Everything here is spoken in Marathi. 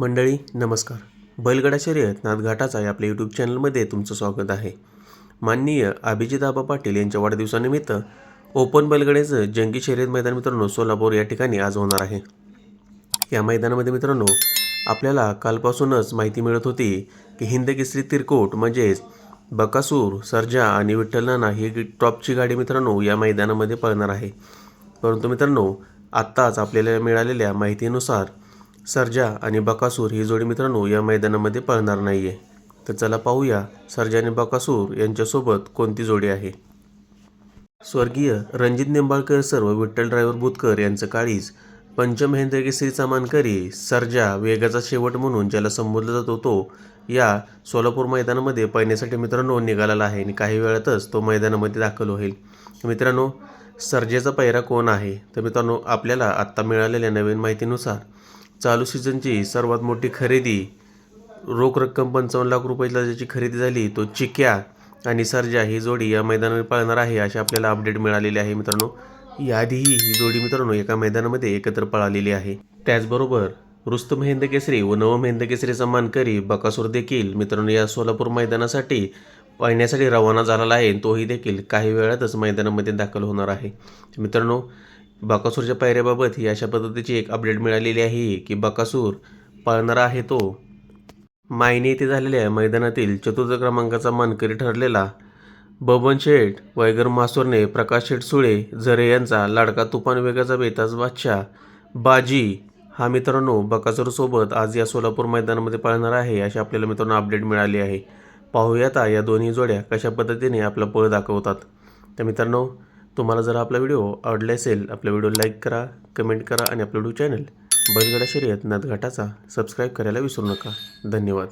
मंडळी नमस्कार. बैलगडा शर्यत नाथघाटाचा या आपल्या यूट्यूब चॅनलमध्ये तुमचं स्वागत आहे. माननीय अभिजितआबा पाटील यांच्या वाढदिवसानिमित्त ओपन बैलगड्याचं जंगी शर्यत मैदान मित्रांनो सोलापूर या ठिकाणी आज होणार आहे. या मैदानामध्ये मित्रांनो आपल्याला कालपासूनच माहिती मिळत होती की हिंद केसरी तिरकोट म्हणजेच बकासूर सर्जा आणि विठ्ठल नाना ही टॉपची गाडी मित्रांनो या मैदानामध्ये पळणार आहे. परंतु मित्रांनो आत्ताच आपल्याला मिळालेल्या माहितीनुसार सर्जा आणि बकासूर ही जोडी मित्रांनो या मैदानामध्ये पळणार नाही आहे तर चला पाहूया सर्जा आणि बकासूर यांच्यासोबत कोणती जोडी आहे. स्वर्गीय रणजित निंबाळकर सर्व विठ्ठल ड्रायव्हर बुतकर यांचं काळीज पंचमहेंद्र केसरीचा मानकरी सर्जा वेगाचा शेवट म्हणून ज्याला संबोधला जातो तो या सोलापूर मैदानामध्ये पळण्यासाठी मित्रांनो निघालेला आहे आणि काही वेळातच तो मैदानामध्ये दाखल होईल. मित्रांनो सर्जेचा पैरा कोण आहे? तर मित्रांनो आपल्याला आत्ता मिळालेल्या नवीन माहितीनुसार चालू सीझनची सर्वात मोठी खरेदी रोख रक्कम पंचावन्न लाख रुपयाला ज्याची खरेदी झाली तो चिक्या आणि सर्जा ही जोडी या मैदानावर पाळणार आहे अशी आपल्याला अपडेट मिळालेली आहे मित्रांनो. याआधीही ही जोडी मित्रांनो एका मैदानामध्ये एकत्र पळालेली आहे. त्याचबरोबर रुस्तम हिंद केसरी व नवम हिंद केसरीचा मानकरी बकासूर देखील मित्रांनो या सोलापूर मैदानासाठी पाहण्यासाठी रवाना झालेला आहे तोही देखील काही वेळातच मैदानामध्ये दाखल होणार आहे. मित्रांनो बकासूरच्या पायऱ्याबाबत ही अशा पद्धतीची एक अपडेट मिळालेली आहे की बकासूर पळणारा आहे तो. मायने येथे झालेल्या मैदानातील चतुर्थ क्रमांकाचा मानकरी ठरलेला बबन शेठ वैगर मासूरने प्रकाश शेठ सुळे झरे यांचा लाडका तुफान वेगाचा बेताज बादशाह बाजी हा मित्रांनो बकासूरसोबत आज या सोलापूर मैदानामध्ये पळणार आहे अशी आपल्याला मित्रांनो अपडेट मिळाली आहे. पाहूयात आता या दोन्ही जोड्या कशा पद्धतीने आपला पळ दाखवतात. तर मित्रांनो तुम्हाला जर आपला व्हिडिओ आवडला असेल आपला व्हिडिओ लाईक करा कमेंट करा आणि आपलं व्हिडिओ चॅनल बैलगाडा शर्यत नाथघाटाचा सबस्क्राईब करायला विसरू नका. धन्यवाद.